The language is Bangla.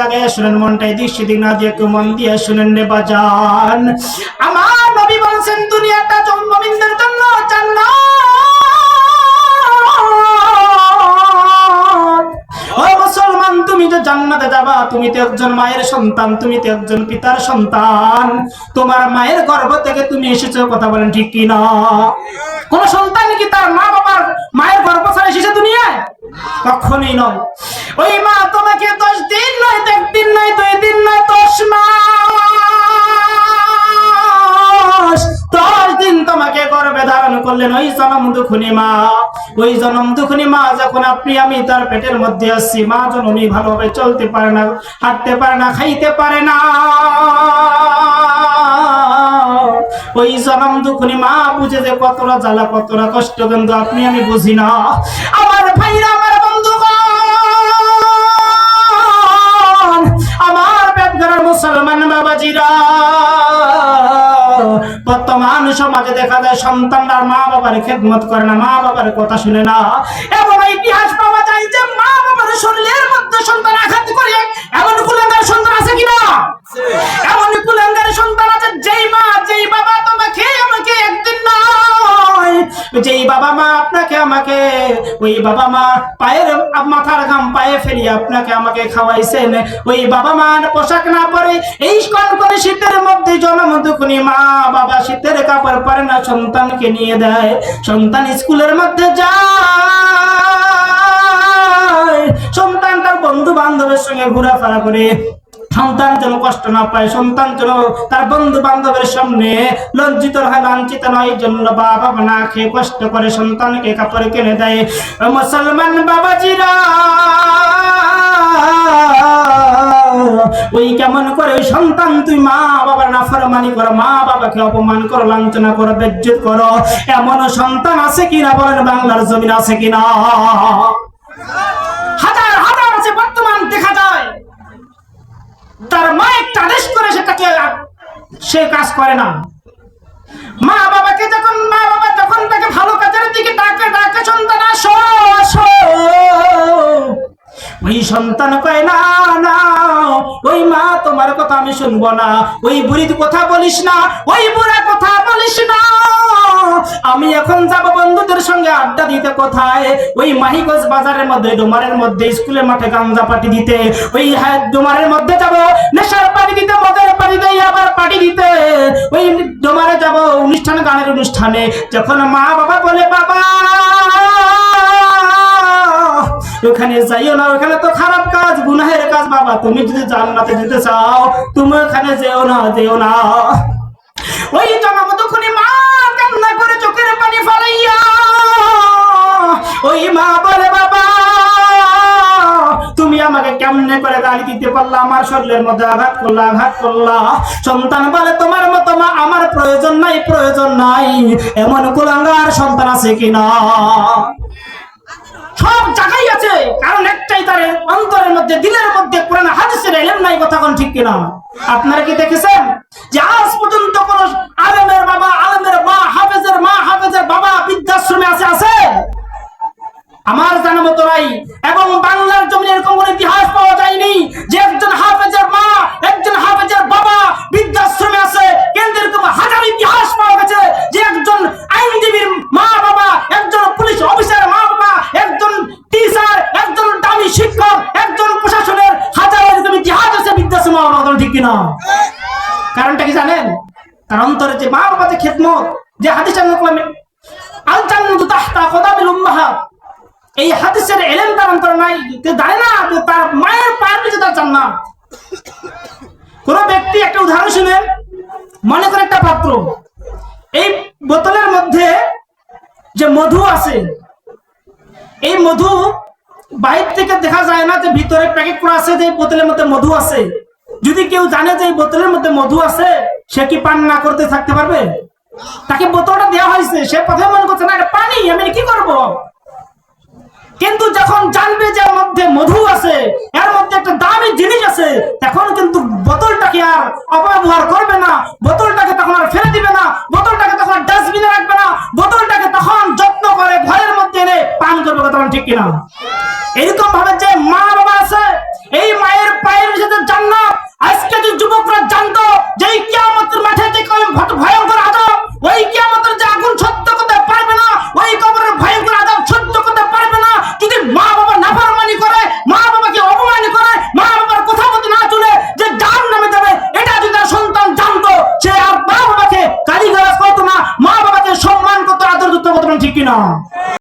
লাগাইয়া শুনেন মনটাই দিক সেদিক না দিয়ে মন দিয়ে শুনেন রে বাজান। আমার নবী বলছেন, দুনিয়াটা জন্মবিন্দের জন্য তুমি যে জান্নাতে যাবা, তুমি তো একজন মায়ের সন্তান, তুমি তো একজন পিতার সন্তান। তোমার মায়ের গর্ভ থেকে তুমি এসেছ, কথা বলেন ঠিক কি না কোন সন্তান কি তার মা বাবার মায়ের গর্ভ ছাড়া এসেছে দুনিয়ায়? কখনোই নয়। ওই মা, তোমাকে দশ দিন নয়, একদিন নয়, দুই দিন নয়, দশ মাস। দশ দিন তোমাকে গর্ভে ধারণ করলেন ওই জনম দুখুনি মা। ওই জনম দুখুনি মা, যখন আপনি, আমি তার পেটের মধ্যে আসছি মা জননী ভালোভাবে চলতে পারে না, হাঁটতে পারে না, খাইতে পারে না। ওই জনম দুখুনি মা বুঝে যে কতটা জ্বালা, কতটা কষ্ট কিন্তু আপনি আমি বুঝি না। আমার ভাইরা, আমার বন্ধুগণ, আমার পেটগার মুসলমান বাবাজিরা, বর্তমান সমাজে দেখা যায় সন্তানরা মা বাবার খেদমত করে না মা বাবার কথা শুনে না। এমন ইতিহাস পাওয়া যায় যে মা বাবার যেই বাবা মা আপনাকে আমাকে, ওই বাবা মা পায়ের মাথার ঘাম পায়ে ফেলি আপনাকে আমাকে খাওয়াইছেন। ওই বাবা মার পোশাক না পরে এই কনকনে শীতের মধ্যে জন্ম দুখুনি মা বাবা শীতের কাপড় পরে না, সন্তানকে নিয়ে দেয় সন্তান স্কুলের মধ্যে যায়। সন্তান তার বন্ধু বান্ধবের সঙ্গে ঘোরাফেরা করে সন্তান যেন কষ্ট না পায়, সন্তান যেন তার বন্ধু বান্ধবের সামনে লজ্জিত হয়, লাঞ্ছিত নয় জন্য বাবা না খেয়ে কষ্ট করে সন্তানকে কাপড় কিনে দেয়। মুসলমান বাবাজিরা, ওই কেমন করে ওই সন্তান তুই মা বাবার নাফরমানি করো, মা বাবাকে অপমান করো, লাঞ্ছনা করো, বেজ্জত করো এমন সন্তান আছে কিনা বলেন, বাংলার জমিন আছে কিনা হাজার হাজার আছে বর্তমান দেখা যায় তার মা একটা আদেশ করে সেটাকে সে কাজ করে না। মা বাবাকে যখন, মা বাবা যখন তাকে ভালো কাজের দিকে ডাকে ডাকে, সন্তান আসো আসো ওই সন্তান কয়, না না, ওই মা, তোমার কথা আমি শুনব না। ওই বুড়ির কথা বলিস না, ওই বুড়া কথা বলিস না। এখন যাব বন্ধুদের সঙ্গে আড্ডা দিতে কোথায়? ওই মাহিগঞ্জ বাজারের মধ্যে, ডোমারের মধ্যে, স্কুলের মাঠে গাঞ্জা পাটি দিতে। ওই হ্যাঁ ডোমারের মধ্যে যাব, নেশার পাটি দিতে, মদের পাটি দিয়ে আবার পাটি দিতে। ওই ডোমারে যাব অনুষ্ঠান, গানের অনুষ্ঠানে। যখন মা বাবা বলে, বাবা, ওখানে যাইও না, ওখানে তো খারাপ কাজ, গুনাহের কাজ, বাবা, তুমি যদি জান্নাতে যেতে চাও, তুমি ওখানে যেও না যেও না। ওই জনমত খুনি কেমনে করে গালি দিতে পারলা, আমার শরীরের মধ্যে আঘাত করলা আঘাত করলা। সন্তান বলে, তোমার মতো মা, আমার প্রয়োজন নাই প্রয়োজন নাই। এমন কুলাঙ্গার সন্তান আছে কিনা? সব জায়গায় আছে, কারণ একটাই তার অন্তরের মধ্যে, দিলের মধ্যে কোরআন হাদিসের এলেম নাই কথা কোন ঠিক কিনা? আপনারা কি দেখেছেন যে আজ পর্যন্ত কোন আলেমের বাবা, আলেমের মা, হাফেজের মা, হাফেজের বাবা বৃদ্ধাশ্রমে আছে আছে? আমার জানা মতো নাই। এবং বাংলার জমিনে এরকম কোন ইতিহাস কিনা? কারণটা কি জানেন? তার অন্তরে যে মা বাবা যে খেদমত, যে হাদিস তাহতা এই হাদিসের তার অন্তর নাই না যে তার মায়ের পায়ের নিচে তার কোন ব্যক্তি একটা উদাহরণ শুনেন মনে করে একটা পাত্র, এই বোতলের মধ্যে যে মধু আছে, এই মধু বাইর থেকে দেখা যায় না যে ভিতরে প্যাকেট করা আছে যে বোতলের মধ্যে মধু আছে। যদি কেউ জানে যে এই বোতলের মধ্যে মধু আছে, সে কি পান না করতে থাকতে পারবে? তাকে বোতলটা দেওয়া হয়েছে, সে প্রথমে মনে করছে, না, এটা পানি, আমি কি করব? কিন্তু যখন জানবে যে মধ্যে মধু আছে, এর মধ্যে একটা দামি জিনিস আছে, তখন কিন্তু বোতলটাকে আর অপব্যবহার করবে না। বোতলটাকে তখন আর ফেলে দিবে না। বোতলটাকে তখন ডাস্টবিনে রাখবে না। বোতলটাকে তখন যত্ন করে ঘরের মধ্যে এনে পান করবে তখন ঠিক কিনা? এরকম ভাবে যে